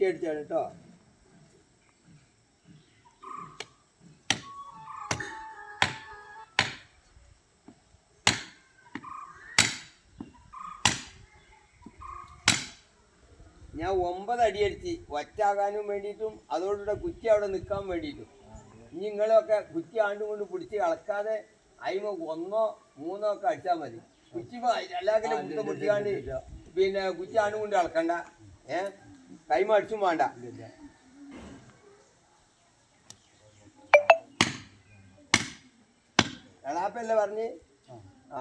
കുറ്റി അടിച്ചാണ് കേട്ടോ ഞാൻ ഒമ്പത് അടി അടിച്ച് ഒറ്റാകാനും വേണ്ടിയിട്ടും അതോടുകൂടെ കുറ്റി അവിടെ നിൽക്കാൻ വേണ്ടിയിട്ടും. ഇനി നിങ്ങളൊക്കെ കുറ്റി ആണ്ടും കൊണ്ട് പിടിച്ച് കളക്കാതെ അയിമ ഒന്നോ മൂന്നോ ഒക്കെ അടിച്ചാൽ മതി. കുറ്റി എല്ലാത്തിലും മുട്ട പിടിച്ചാണ്ട് പിന്നെ കുറ്റി ആണ്ടും കൊണ്ട് കളക്കണ്ട. ഏ? കൈമ അടിച്ചും വേണ്ട. എളാപ്പല്ലേ പറഞ്ഞ്? ആ.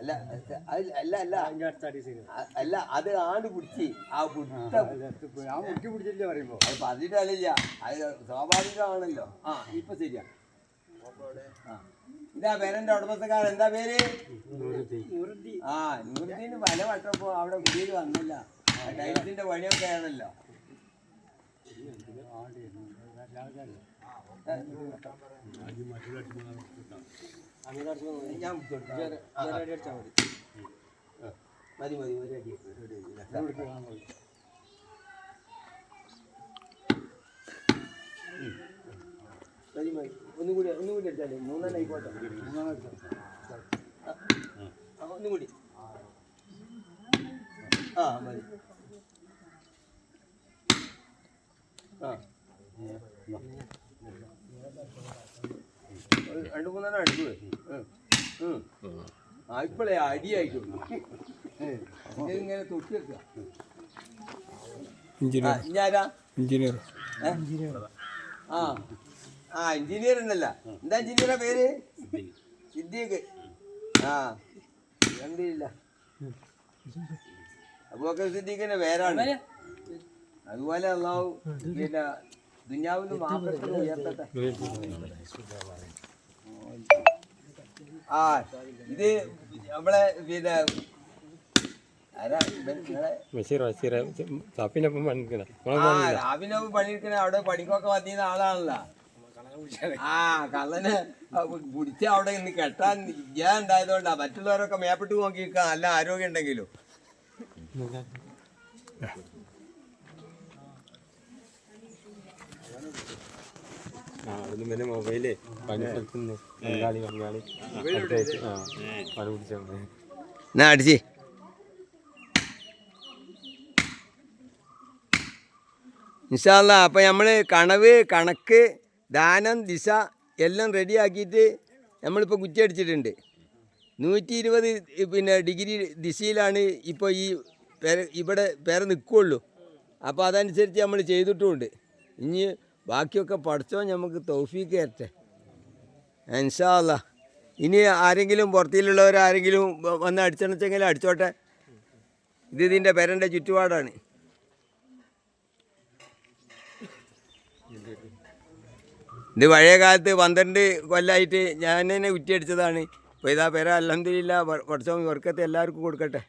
അല്ല അത് അല്ല അല്ല. അല്ല അത് ആണ്ട് പിടിച്ച് ആ പിടിച്ച പറയുമ്പോ. അത് പറഞ്ഞിട്ടല്ല അത് സ്വാഭാവികമാണല്ലോ. ആ ഇപ്പൊ ശരിയാ. ഇതാ പേരന്റെ ഉടമസ്ഥക്കാരൻ? എന്താ പേര്? ആ നൂറുദ്ദീന് പല വട്ടപ്പോ അവിടെ കുടിയിൽ വന്നില്ല. ആ ടൈൽസിന്റെ പണിയൊക്കെ ആണല്ലോ. ഞാൻ. മതി. മതി ഒരു അടി. മതി മതി. ഒന്നും കൂടി ഒന്നും കൂടി എടുത്താലേ മൂന്നെണ്ണം ആയിക്കോട്ടെ. ഒന്നും കൂടി ആ മതി. ആ. രണ്ട് മൂന്നെണ്ണം അടിച്ചു ആ ഇപ്പോഴേ അടിയായിട്ടുള്ളൂ ഇങ്ങനെ തൊട്ടി വെക്കുക. ആ, ഇഞ്ഞാരാ എഞ്ചിനീയർ? ആ. ആ എഞ്ചിനീയർ ഉണ്ടല്ല. എന്താ എഞ്ചിനീയറെ പേര്? സിദ്ദീഖ്. ആ കണ്ടില്ല. അബൂബക്കർ സിദ്ദീഖിന്റെ പേരാണ്. അതുപോലെ അള്ളാഹു പിന്നെ ദുഞ്ഞാവിന് മാത്രം ഉയർത്തട്ടെ. ആ ഇത് നമ്മളെ പിന്നെ രാവിലെ പണിയെടുക്കണ. അവിടെ പണിക്കൊക്കെ വന്നിരുന്ന ആളാണല്ലോ. ആ കള്ളന് പിടിച്ച അവിടെ നിന്ന് കെട്ടാൻ ഞാൻ ഉണ്ടായതുകൊണ്ടാ. മറ്റുള്ളവരൊക്കെ മേപ്പിട്ട് നോക്കി നല്ല ആരോഗ്യം ഉണ്ടെങ്കിലും. പിന്നെ മൊബൈലേ പണി സ്ഥലത്തുനിന്ന് ബംഗാളി ബംഗാളി. ആ പണി പിടിച്ചോണ്ട് എന്നാ അടിച്ച്. ഇൻഷാല്ല അപ്പം നമ്മൾ കണവ് കണക്ക് ദാനം ദിശ എല്ലാം റെഡിയാക്കിയിട്ട് നമ്മളിപ്പോൾ കുറ്റി അടിച്ചിട്ടുണ്ട് നൂറ്റി ഇരുപത് പിന്നെ ഡിഗ്രി ദിശയിലാണ് ഇപ്പോൾ ഈ പേര ഇവിടെ പേര നിൽക്കുകയുള്ളൂ അപ്പോൾ അതനുസരിച്ച് നമ്മൾ ചെയ്തിട്ടുമുണ്ട് ഇനി ബാക്കിയൊക്കെ പഠിച്ചോ നമുക്ക് തൗഫീക്ക് തരട്ടെ. അൻഷാല്ല ഇനി ആരെങ്കിലും പുറത്തിലുള്ളവരാരെങ്കിലും വന്ന് അടിച്ചണച്ചെങ്കിൽ അടിച്ചോട്ടെ. ഇത് ഇതിന്റെ പേരന്റെ ചുറ്റുപാടാണ്. ഇത് പഴയ കാലത്ത് പന്ത്രണ്ട് കൊല്ലമായിട്ട് ഞാൻ തന്നെ കുറ്റിയടിച്ചതാണ്. അപ്പോൾ ഇതാ പേര അലഹമില്ല പഠിച്ചോ വർക്കത്തെ എല്ലാവർക്കും കൊടുക്കട്ടെ.